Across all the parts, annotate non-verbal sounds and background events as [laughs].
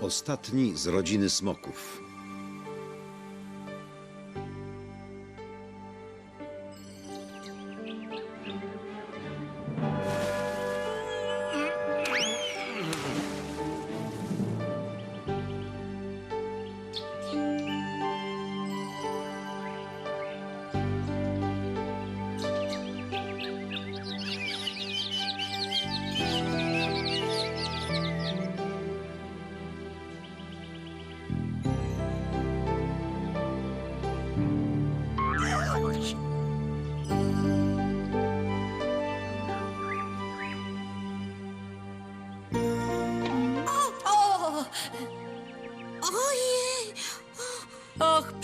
Ostatni z rodziny smoków.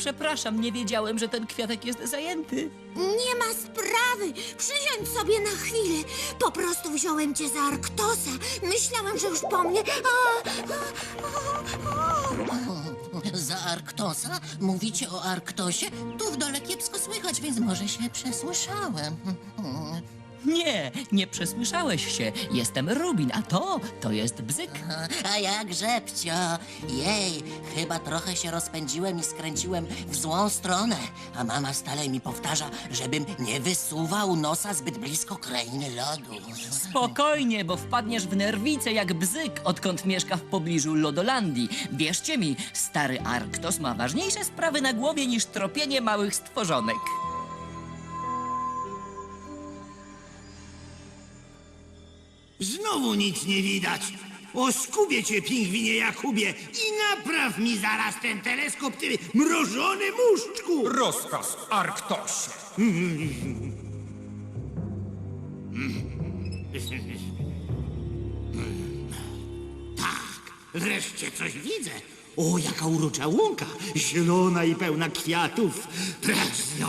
Przepraszam, nie wiedziałem, że ten kwiatek jest zajęty. Nie ma sprawy! Przysiądź sobie na chwilę. Po prostu wziąłem cię za Arktosa. Myślałem, że już po mnie. A, a, a, a. Za Arktosa? Mówicie o Arktosie? Tu w dole kiepsko słychać, więc może się przesłyszałem. Nie, nie przesłyszałeś się. Jestem Rubin, a to, to jest bzyk. A jak żepcio? Jej, chyba trochę się rozpędziłem i skręciłem w złą stronę. A mama stale mi powtarza, żebym nie wysuwał nosa zbyt blisko krainy lodu. Spokojnie, bo wpadniesz w nerwicę jak bzyk, odkąd mieszka w pobliżu Lodolandii. Wierzcie mi, stary Arktos ma ważniejsze sprawy na głowie niż tropienie małych stworzonek. Znowu nic nie widać. Oskubię cię, pingwinie Jakubie, i napraw mi zaraz ten teleskop, ty mrożony muszczku! Rozkaz, Arktosie. Tak, wreszcie coś widzę. O, jaka urocza łąka, zielona i pełna kwiatów. Precz z nią.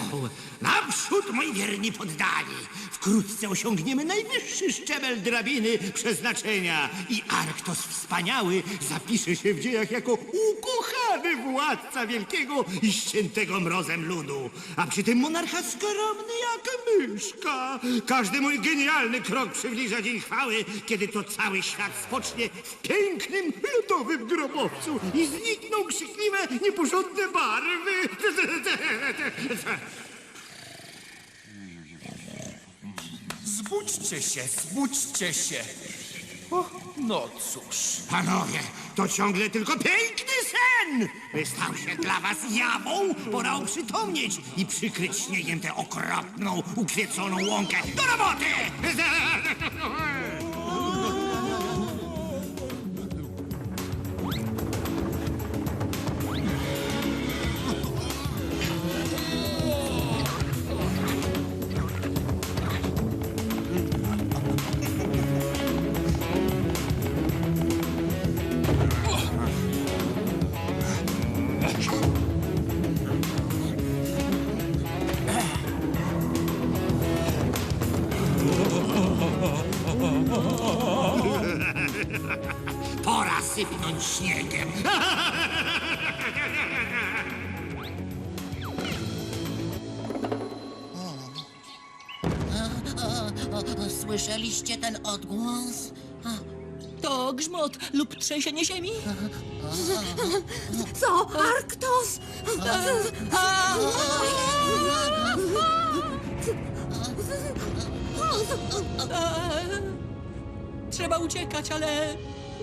Naprzód, moi wierni poddani. Wkrótce osiągniemy najwyższy szczebel drabiny przeznaczenia i Arktos wspaniały zapisze się w dziejach jako ukochany władca wielkiego i ściętego mrozem ludu. A przy tym monarcha skromny jak myszka. Każdy mój genialny krok przybliża dzień chwały, kiedy to cały świat spocznie w pięknym, lodowym grobowcu i znikną krzykliwe, nieporządne barwy. Zbudźcie się, zbudźcie się. O, no cóż. Panowie, to ciągle tylko piękny sen! Stał się dla was jawą, pora oprzytomnieć i przykryć śniegiem tę okropną, ukwieconą łąkę. Do roboty! Słyszeliście ten odgłos? To grzmot lub trzęsienie ziemi? Co? Arktos? Trzeba uciekać, ale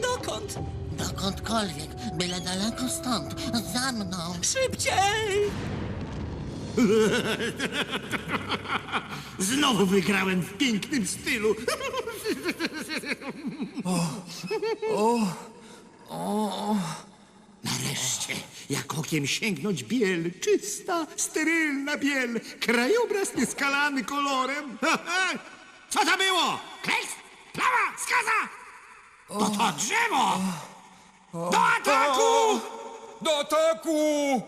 dokąd? Dokądkolwiek, byle daleko stąd, za mną. Szybciej! [laughs] Znowu wygrałem w pięknym stylu. Nareszcie, jak okiem sięgnąć biel, czysta, sterylna biel, krajobraz nieskalany kolorem. [laughs] Co to było? Kleks? Plawa? Skaza? To to drzewo! Do ataku! Do ataku!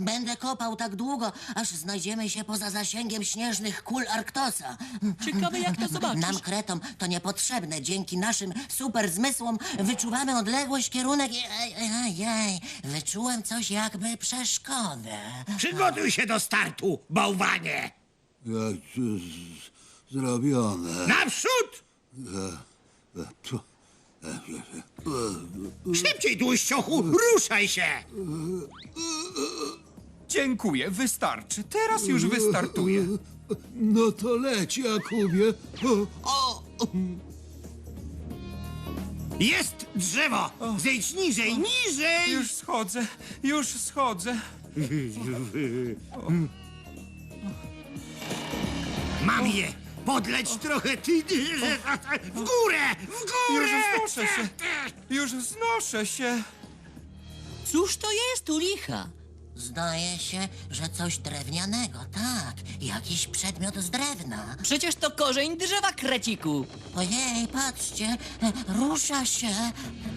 Będę kopał tak długo, aż znajdziemy się poza zasięgiem śnieżnych kul Arktosa. Ciekawe, jak to zobaczysz. Nam, kretom, to niepotrzebne. Dzięki naszym super zmysłom wyczuwamy odległość, kierunek i... Ej, ej, ej, wyczułem coś jakby przeszkodę. Przygotuj się do startu, bałwanie! Zrobione. Naprzód! Tu. Szybciej, tłuściochu, ruszaj się! Dziękuję, wystarczy. Teraz już wystartuję. No to leć, Jakubie. O, o, Jest drzewo! Zejdź niżej, niżej! Już schodzę, już schodzę. Mam je! Podleć trochę, ty... W górę! W Już górę! wznoszę się. Już wznoszę się. Cóż to jest u licha? Zdaje się, że coś drewnianego, tak. Jakiś przedmiot z drewna. Przecież to korzeń drzewa, kreciku. Ojej, patrzcie, rusza się.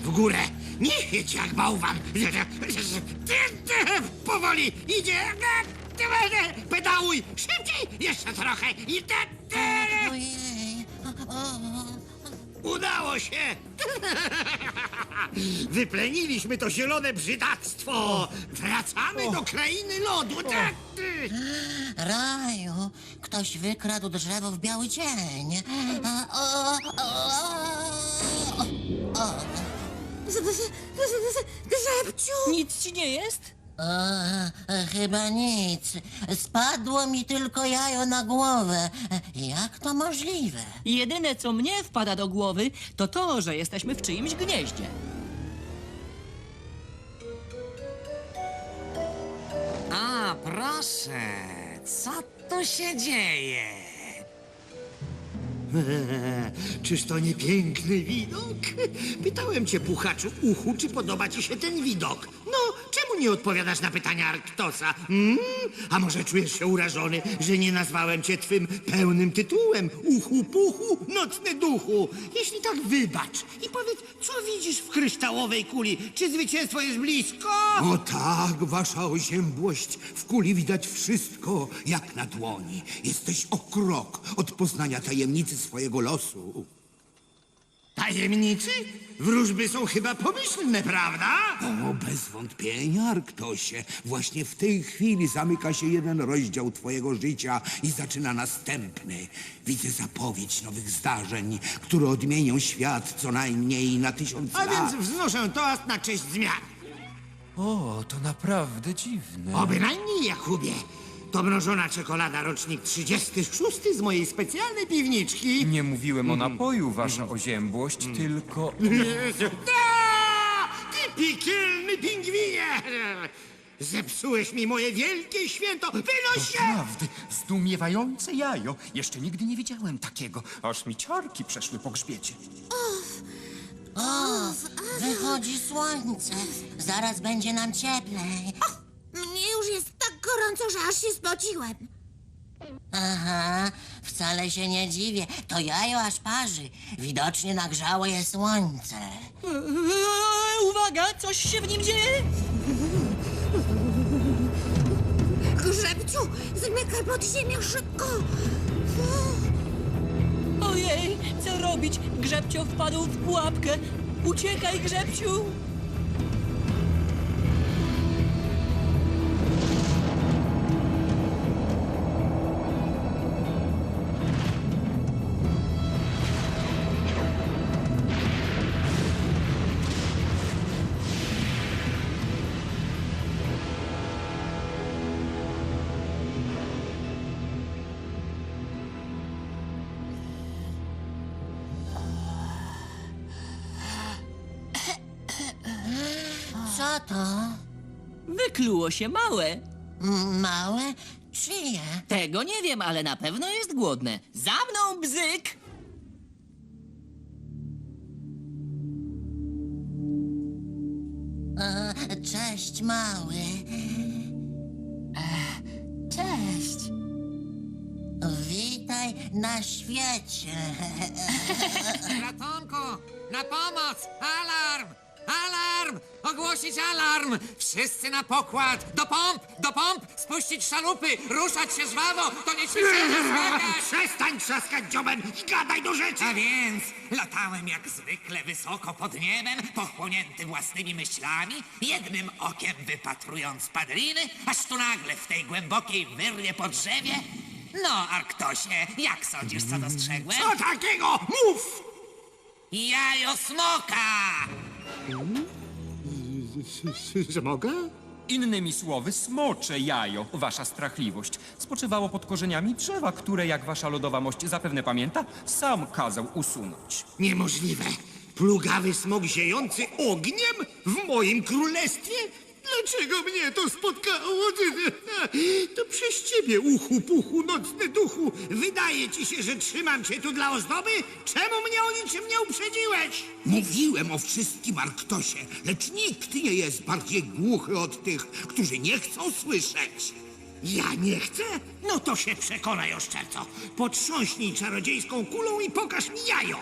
W górę! Nie jedź jak bałwan! Powoli! Idzie! Pedałuj! Szybciej! Jeszcze trochę! I Ojej. O, o. Udało się! Wypleniliśmy to zielone brzydactwo! Wracamy do krainy lodu! Tak! Raju, ktoś wykradł drzewo w biały dzień. O, o, o, o. Grzebciu! Nic ci nie jest? E, chyba nic. Spadło mi tylko jajo na głowę. Jak to możliwe? Jedyne, co mnie wpada do głowy, to to, że jesteśmy w czyimś gnieździe. A, proszę, co tu się dzieje? [laughs] Czyż to nie piękny widok? Pytałem cię, puchaczu uchu, czy podoba ci się ten widok. No, nie odpowiadasz na pytania Arktosa? Hmm? A może czujesz się urażony, że nie nazwałem cię twym pełnym tytułem? Uchu, puchu, nocny duchu. Jeśli tak, wybacz i powiedz, co widzisz w kryształowej kuli? Czy zwycięstwo jest blisko? o tak, wasza oziębłość. W kuli widać wszystko, jak na dłoni. Jesteś o krok od poznania tajemnicy swojego losu. Tajemnicy? Wróżby są chyba pomyślne, prawda? O, bez wątpienia, Arktosie. Właśnie w tej chwili zamyka się jeden rozdział twojego życia i zaczyna następny. Widzę zapowiedź nowych zdarzeń, które odmienią świat co najmniej na tysiąc A lat. więc wznoszę toast na cześć zmian. O, to naprawdę dziwne. O bynajmniej, Jakubie. To mrożona czekolada, rocznik 36 z mojej specjalnej piwniczki. Nie mówiłem o napoju, wasza oziębłość, tylko... Ta! Ty piekielny pingwinie! Zepsułeś mi moje wielkie święto! Wynoś się! Prawdy, zdumiewające jajo. Jeszcze nigdy nie widziałem takiego. Aż mi ciarki przeszły po grzbiecie. O, wychodzi słońce. Zaraz będzie nam cieplej. Już jest tak gorąco, że aż się spociłem. Aha, wcale się nie dziwię. To jajo aż parzy. Widocznie nagrzało je słońce. Eee, uwaga, coś się w nim dzieje? Grzebciu, zmykaj pod ziemię szybko. Ojej, co robić? Grzebcio wpadł w pułapkę. Uciekaj, Grzebciu! Się małe. Małe? Czyje? Tego nie wiem, ale na pewno jest głodne. Za mną, bzyk! E, Cześć, mały. Cześć! Witaj na świecie. [laughs] Ratunku! Na pomoc! Alarm! Alarm! Ogłosić alarm! Wszyscy na pokład! Do pomp! Do pomp! Spuścić szalupy! Ruszać się żwawo! To nie ćwiczenie! [laughs] Przestań trzaskać dziobem i gadaj do rzeczy! A więc latałem jak zwykle wysoko pod niebem, pochłonięty własnymi myślami, jednym okiem wypatrując padliny, aż tu nagle w tej głębokiej wyrwie po drzewie No, Arktosie, jak sądzisz, co dostrzegłem? Co takiego? Mów! Jajo smoka! Że mogę? Innymi słowy, smocze jajo, wasza strachliwość, spoczywało pod korzeniami drzewa, które, jak wasza lodowa mość zapewne pamięta, sam kazał usunąć. Niemożliwe. Plugawy smok ziejący ogniem w moim królestwie? Dlaczego mnie to spotkało? [laughs] To przez ciebie, uchu puchu, nocny duchu. Wydaje ci się, że trzymam cię tu dla ozdoby? Czemu mnie o niczym nie uprzedziłeś? Mówiłem o wszystkim Arktosie, lecz nikt nie jest bardziej głuchy od tych, którzy nie chcą słyszeć. Ja nie chcę? No to się przekonaj, oszczerco. Potrząśnij czarodziejską kulą i pokaż mi jajo.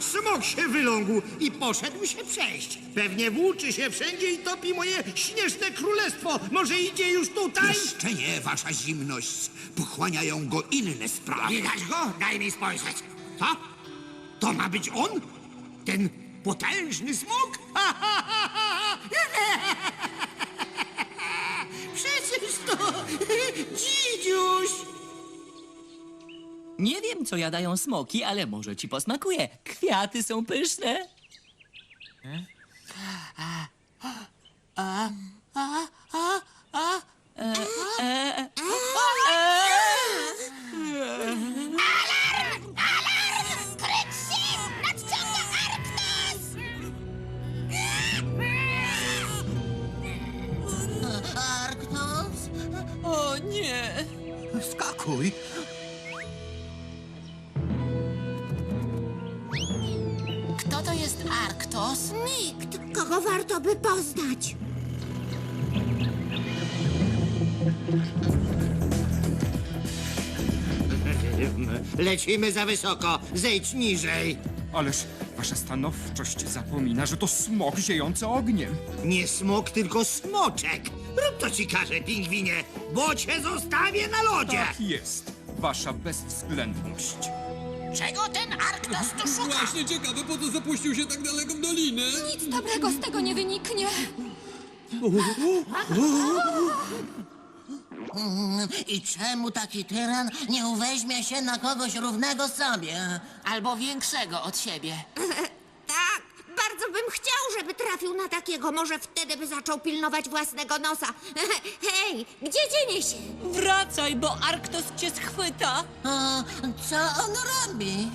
Smok się wylągł i poszedł się przejść. Pewnie włóczy się wszędzie i topi moje śnieżne królestwo. Może idzie już tutaj? Jeszcze nie, wasza zimność. Pochłaniają go inne sprawy. Widać go? Daj mi spojrzeć. Co? To ma być on? Ten potężny smok? Przecież Nie wiem, co jadają smoki, ale może ci posmakuje. Kwiaty są pyszne. Kryć Kto to jest Arktos? Nikt, kogo warto by poznać. Lecimy za wysoko. Zejdź niżej. Ależ wasza stanowczość zapomina, że to smok ziejący ogniem. Nie smok, tylko smoczek. Rób to ci każe, pingwinie, bo cię zostawię na lodzie. Tak jest, wasza bezwzględność. Czego ten Arktos tu szuka? Właśnie ciekawe, po co zapuścił się tak daleko w dolinę. Nic dobrego z tego nie wyniknie. I czemu taki tyran nie uweźmie się na kogoś równego sobie? Albo większego od siebie? Bym chciał, żeby trafił na takiego. Może wtedy by zaczął pilnować własnego nosa. [laughs] Hej, gdzie dzienie się? Wracaj, bo Arktos cię schwyta. A, co on robi?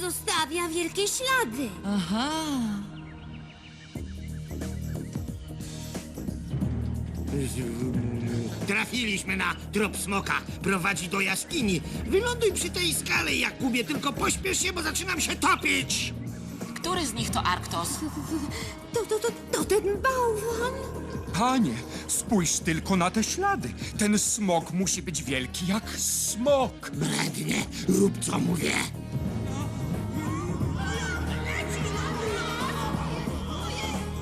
Zostawia wielkie ślady. Aha. Trafiliśmy na trop smoka. Prowadzi do jaskini. Wyląduj przy tej skale, Jakubie, tylko pośpiesz się, bo zaczynam się topić. Który z nich to Arktos? To, to, to, to ten bałwan. Panie, spójrz tylko na te ślady. Ten smok musi być wielki jak smok. Brednie, rób co mówię.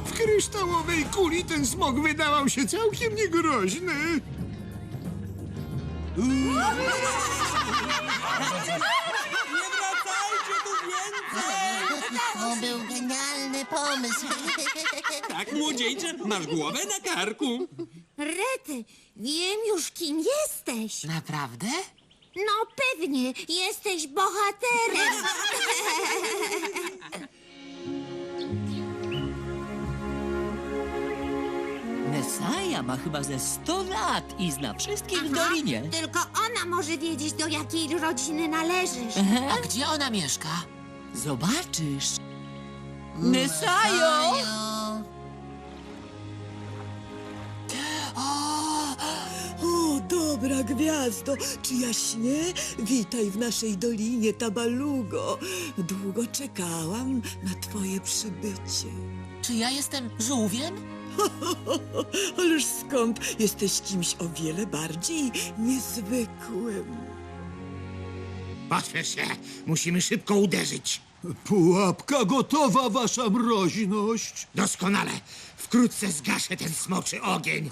W kryształowej kuli ten smok wydawał się całkiem niegroźny. [laughs] To był genialny pomysł. [laughs] Tak, młodzieńcze, masz głowę na karku. Rety, wiem już, kim jesteś. Naprawdę? No pewnie, jesteś bohaterem. [laughs] Mesaja ma chyba ze 100 lat i zna wszystkich w Aha, dolinie. Tylko ona może wiedzieć, do jakiej rodziny należysz. [laughs] A gdzie ona mieszka? Zobaczysz. Mesajo! O, dobra gwiazdo, czy ja śnię? Witaj w naszej dolinie, Tabalugo. Długo czekałam na twoje przybycie. Czy ja jestem żółwiem? [laughs] Ależ skąd? Jesteś kimś o wiele bardziej niezwykłym. Pośpiesz się, musimy szybko uderzyć. Pułapka gotowa, wasza mroźność. Doskonale. Wkrótce zgaszę ten smoczy ogień.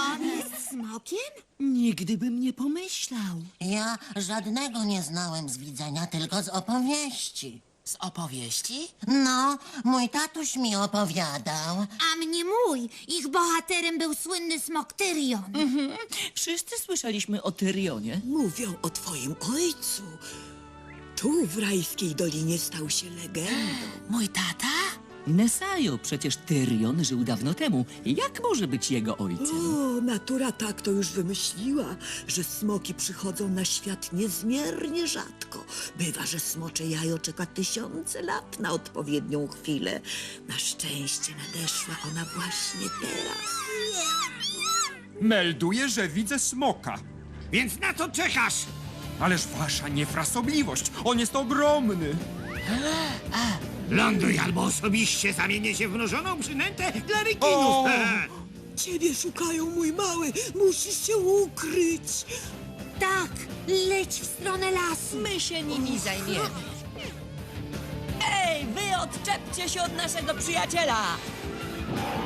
On jest smokiem? Nigdy bym nie pomyślał. Ja żadnego nie znałem z widzenia, tylko z opowieści. Z opowieści? No, mój tatuś mi opowiadał. A mnie mój. Ich bohaterem był słynny smok Tyrion. Wszyscy słyszeliśmy o Tyrionie. Mówią o twoim ojcu. Tu w rajskiej dolinie stał się legendą. Mój tata? Nesajo, przecież Tyrion żył dawno temu. Jak może być jego ojcem? O, natura tak to już wymyśliła, że smoki przychodzą na świat niezmiernie rzadko. Bywa, że smocze jajo czeka tysiące lat na odpowiednią chwilę. Na szczęście nadeszła ona właśnie teraz. Melduję, że widzę smoka. Więc na co czekasz? Ależ wasza niefrasobliwość, on jest ogromny. Ląduj albo osobiście zamienię się w mrożoną przynętę dla rekinów. O! Ciebie szukają, mój mały. Musisz się ukryć. Tak, leć w stronę lasu. My się nimi zajmiemy. Ej, wy odczepcie się od naszego przyjaciela!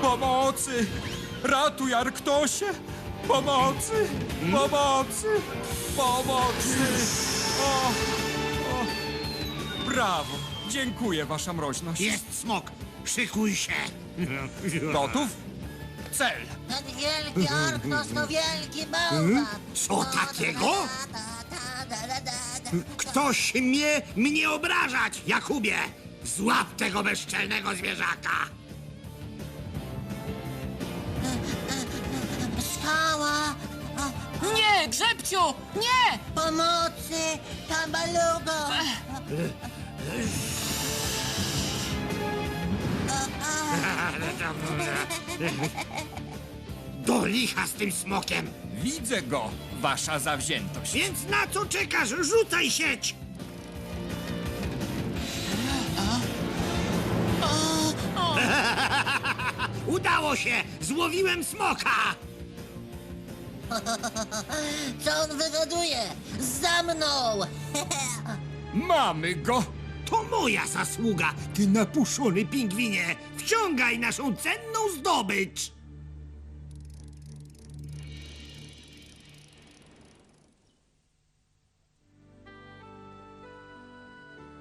Pomocy! Ratuj, Arktosie! Pomocy! Pomocy! Pomocy! O, o. Brawo! Dziękuję, wasza mroźność. Jest smok. Szykuj się. Gotów? Cel! Ten wielki Arktos to wielki bałwan. Co takiego? Ktoś mnie, mnie obrażać, Jakubie! Złap tego bezczelnego zwierzaka! Skała! Nie, Grzebciu! Nie! Pomocy! Tabalugo! Do licha z tym smokiem! Widzę go, wasza zawziętość. Więc na co czekasz? Rzucaj sieć! [laughs] Udało się! Złowiłem smoka! Co on wygaduje? Za mną! Mamy go! To moja zasługa, ty napuszony pingwinie! Wciągaj naszą cenną zdobycz!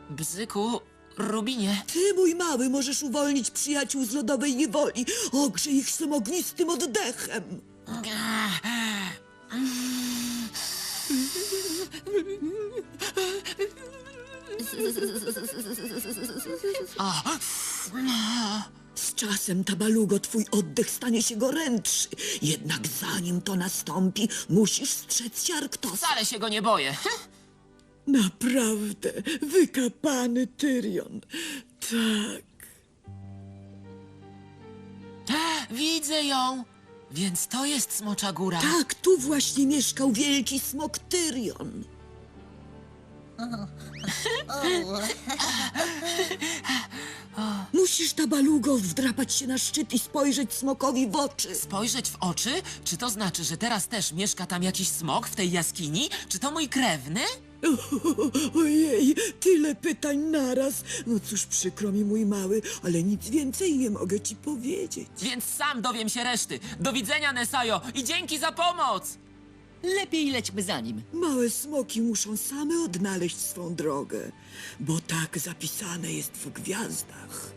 Bzyku, Rubinie, Ty, mój mały, możesz uwolnić przyjaciół z lodowej niewoli. Ogrzej ich swym ognistym oddechem. Z czasem, Tabalugo, twój oddech stanie się gorętszy. Jednak zanim to nastąpi, musisz strzec się Arktosa. wcale się go nie boję. Naprawdę, wykapany Tyrion. Tak. Widzę ją! Więc to jest Smocza Góra. Tak, tu właśnie mieszkał wielki smok Tyrion. [laughs] Musisz, Tabalugo, wdrapać się na szczyt i spojrzeć smokowi w oczy. Spojrzeć w oczy? Czy to znaczy, że teraz też mieszka tam jakiś smok w tej jaskini? Czy to mój krewny? [laughs] Ojej, tyle pytań naraz. No cóż, przykro mi, mój mały, ale nic więcej nie mogę ci powiedzieć. Więc sam dowiem się reszty. Do widzenia, Nesajo, i dzięki za pomoc! Lepiej lećmy za nim. Małe smoki muszą same odnaleźć swą drogę, bo tak zapisane jest w gwiazdach.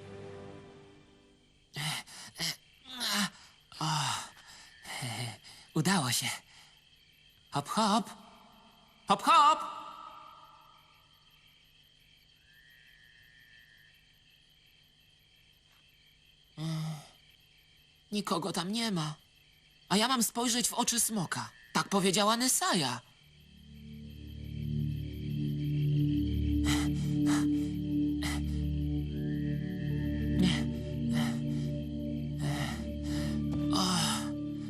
Udało się. Hop, hop. Hop, hop! Nikogo tam nie ma. A ja mam spojrzeć w oczy smoka. Tak powiedziała Nesaja.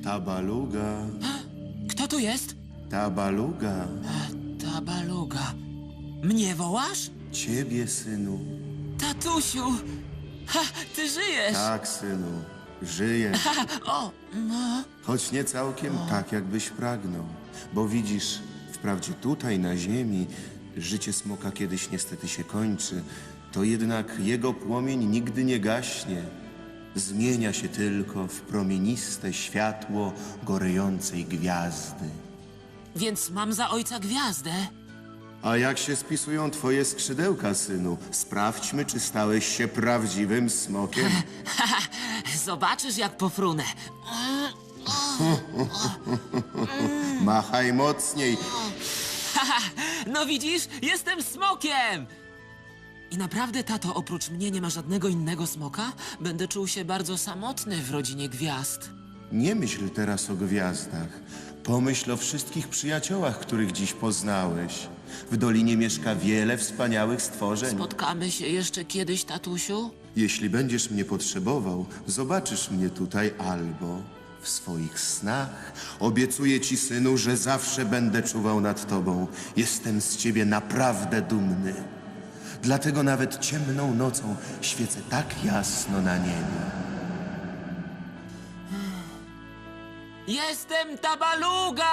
Tabaluga, Kto tu jest? tabaluga, Ta baluga. Mnie wołasz? ciebie, synu. Tatusiu! Ha, ty żyjesz! Tak, synu, żyję, Ha, [laughs] o, no. choć nie całkiem tak, jakbyś pragnął. Bo widzisz, wprawdzie tutaj na ziemi życie smoka kiedyś niestety się kończy, to jednak jego płomień nigdy nie gaśnie. zmienia się tylko w promieniste światło gorejącej gwiazdy. Więc mam za ojca gwiazdę. A jak się spisują twoje skrzydełka, synu? Sprawdźmy, czy stałeś się prawdziwym smokiem. [laughs] Zobaczysz, jak pofrunę. [laughs] Machaj mocniej. [laughs] No widzisz, jestem smokiem! I naprawdę, tato, oprócz mnie nie ma żadnego innego smoka? Będę czuł się bardzo samotny w rodzinie gwiazd. Nie myśl teraz o gwiazdach. Pomyśl o wszystkich przyjaciołach, których dziś poznałeś. W dolinie mieszka wiele wspaniałych stworzeń. Spotkamy się jeszcze kiedyś, tatusiu? Jeśli będziesz mnie potrzebował, zobaczysz mnie tutaj albo w swoich snach. Obiecuję ci, synu, że zawsze będę czuwał nad tobą. Jestem z ciebie naprawdę dumny. Dlatego nawet ciemną nocą świecę tak jasno na niebie. Jestem tabaluga!